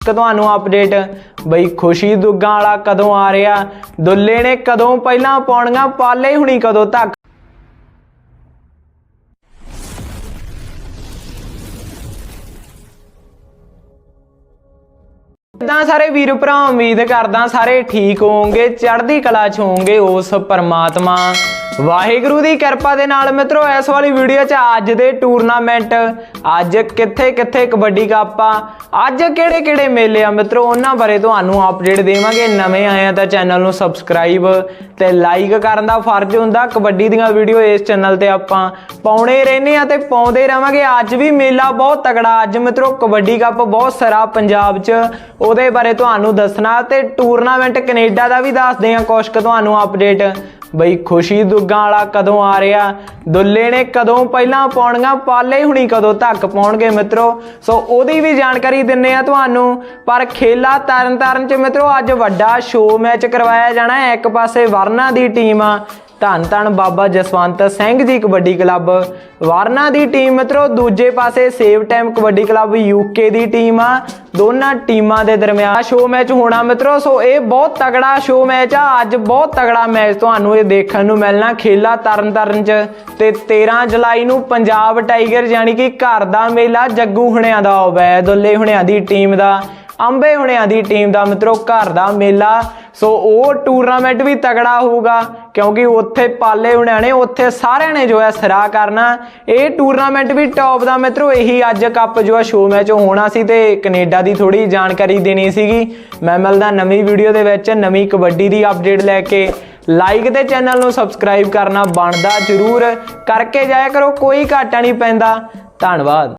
ਕਿ ਤੁਹਾਨੂੰ ਅਪਡੇਟ ਬਈ ਖੁਸ਼ੀ ਦੁੱਗਾਂ ਵਾਲਾ ਕਦੋਂ ਆ ਰਿਹਾ? ਦੁੱਲੇ ਨੇ ਕਦੋਂ ਪਹਿਲਾਂ ਪਾਉਣੀਆਂ ਪਾਲੇ ਹੁਣੀ ਕਦੋਂ ਤੱਕ ਇਦਾਂ ਸਾਰੇ ਵੀਰ ਭਰਾ, ਉਮੀਦ ਕਰਦਾ ਸਾਰੇ ਠੀਕ ਹੋਵੋਗੇ, ਚੜ੍ਹਦੀ ਕਲਾ ਚ ਹੋਵੋਗੇ ਉਸ ਪਰਮਾਤਮਾ। ਵਾਹਿਗੁਰੂ ਦੀ ਕਿਰਪਾ ਦੇ ਨਾਲ ਮਿੱਤਰੋ, ਇਸ ਵਾਲੀ ਵੀਡੀਓ 'ਚ ਅੱਜ ਦੇ ਟੂਰਨਾਮੈਂਟ ਅੱਜ ਕਿੱਥੇ ਕਿੱਥੇ ਕਬੱਡੀ ਕੱਪ ਆ, ਅੱਜ ਕਿਹੜੇ ਕਿਹੜੇ ਮੇਲੇ ਆ ਮਿੱਤਰੋ, ਉਹਨਾਂ ਬਾਰੇ ਤੁਹਾਨੂੰ ਅਪਡੇਟ ਦੇਵਾਂਗੇ। ਨਵੇਂ ਆਏ ਆ ਤਾਂ ਚੈਨਲ ਨੂੰ ਸਬਸਕ੍ਰਾਈਬ ਤੇ ਲਾਈਕ ਕਰਨ ਦਾ ਫਰਜ਼ ਹੁੰਦਾ। ਕਬੱਡੀ ਦੀਆਂ ਵੀਡੀਓ ਇਸ ਚੈਨਲ ਤੇ ਆਪਾਂ ਪਾਉਣੇ ਰਹਿੰਦੇ ਆ ਤੇ ਪਾਉਂਦੇ ਰਵਾਂਗੇ ਅੱਜ ਵੀ ਮੇਲਾ ਬਹੁਤ ਤਗੜਾ ਅੱਜ ਮਿੱਤਰੋ ਕਬੱਡੀ ਕੱਪ ਬਹੁਤ ਸਾਰਾ ਪੰਜਾਬ 'ਚ। ਉਹਦੇ ਬਾਰੇ ਤੁਹਾਨੂੰ ਦੱਸਣਾ ਤੇ ਟੂਰਨਾਮੈਂਟ ਕੈਨੇਡਾ ਦਾ ਵੀ ਦੱਸਦੇ ਆ। ਕੁਛ ਕੁ ਤੁਹਾਨੂੰ ਅਪਡੇਟ ਬਈ ਖੁਸ਼ੀ ਦੁੱਗਾਂ ਵਾਲਾ ਕਦੋਂ ਆ ਰਿਹਾ? ਦੁੱਲੇ ਨੇ ਕਦੋਂ ਪਹਿਲਾਂ ਪਾਉਣੀਆਂ? ਪਾਲੇ ਹੁਣੀ ਕਦੋਂ ਧੱਕ ਪਾਉਣਗੇ ਮਿੱਤਰੋ? ਸੋ ਉਹਦੀ ਵੀ ਜਾਣਕਾਰੀ ਦਿੰਨੇ ਆ ਤੁਹਾਨੂੰ। ਪਰ ਖੇਲਾ ਤਰਨ ਤਾਰਨ ਚ ਮਿੱਤਰੋ, ਅੱਜ ਵੱਡਾ ਸ਼ੋਅ ਮੈਚ ਕਰਵਾਇਆ ਜਾਣਾ ਹੈ। ਇੱਕ ਪਾਸੇ ਵਰਨਾ ਦੀ ਟੀਮ ਆ ਧੰਨ ਧੰਨ ਬਾਬਾ ਜਸਵੰਤ ਸਿੰਘ ਜੀ ਕਬੱਡੀ ਕਲੱਬ। ਵਾਰਨਾ ਦੀ ਟੀਮ ਮਿੱਤਰੋ, ਦੂਜੇ ਪਾਸੇ save time kabaddi club UK ਦੀ ਟੀਮ ਆ। ਦੋਨਾਂ ਟੀਮਾਂ ਦੇ ਦਰਮਿਆਨ ਸ਼ੋਅ ਮੈਚ ਹੋਣਾ ਮਿੱਤਰੋ, ਸੋ ਇਹ ਬਹੁਤ ਤਗੜਾ ਸ਼ੋਅ ਮੈਚ ਆ। ਅੱਜ ਬਹੁਤ ਤਗੜਾ ਮੈਚ ਤੁਹਾਨੂੰ ਇਹ ਦੇਖਣ ਨੂੰ ਮਿਲਣਾ। ਖੇਲਾ ਤਰਨ ਤਾਰਨ ਚ ਤੇ 13 ਜੁਲਾਈ ਨੂੰ ਪੰਜਾਬ ਟਾਈਗਰ, ਯਾਨੀ ਕਿ ਘਰ ਦਾ ਮੇਲਾ ਜੱਗੂ ਹੁਣਿਆਂ ਦਾ ਹੋਵੇ, ਦੁੱਲੇ ਹੁਣਿਆਂ ਦੀ ਟੀਮ ਦਾ, ਅੰਬੇ ਹੁਣਿਆਂ ਦੀ ਟੀਮ ਦਾ ਮਿੱਤਰੋ, ਘਰ ਦਾ ਮੇਲਾ ਸੋ ਉਹ ਟੂਰਨਾਮੈਂਟ ਵੀ ਤਗੜਾ ਹੋਊਗਾ, ਕਿਉਂਕਿ ਉੱਥੇ ਪਾਲੇ ਹੁਣਿਆਂ ਨੇ ਉੱਥੇ ਸਾਰਿਆਂ ਨੇ ਜੋ ਹੈ ਸਰਾ ਕਰਨਾ। ਇਹ ਟੂਰਨਾਮੈਂਟ ਵੀ ਟੌਪ ਦਾ ਮਿੱਤਰੋ, ਇਹੀ ਅੱਜ ਕੱਪ ਜੋ ਹੈ ਸ਼ੋਅ ਮੈਚ ਹੋਣਾ ਸੀ ਤੇ ਕੈਨੇਡਾ ਦੀ ਥੋੜੀ ਜਾਣਕਾਰੀ ਦੇਣੀ ਸੀਗੀ। ਮੈਂ ਮਿਲਦਾ ਨਵੀਂ ਵੀਡੀਓ ਦੇ ਵਿੱਚ, ਨਵੀਂ ਕਬੱਡੀ ਦੀ ਅਪਡੇਟ ਲੈ ਕੇ। ਲਾਈਕ ਤੇ ਚੈਨਲ ਨੂੰ ਸਬਸਕ੍ਰਾਈਬ ਕਰਨਾ ਬਣਦਾ ਜਰੂਰ। ਕਰਕੇ ਜਾਇਆ ਕਰੋ, ਕੋਈ ਘਾਟਾ ਨਹੀਂ ਪੈਂਦਾ। ਧੰਨਵਾਦ।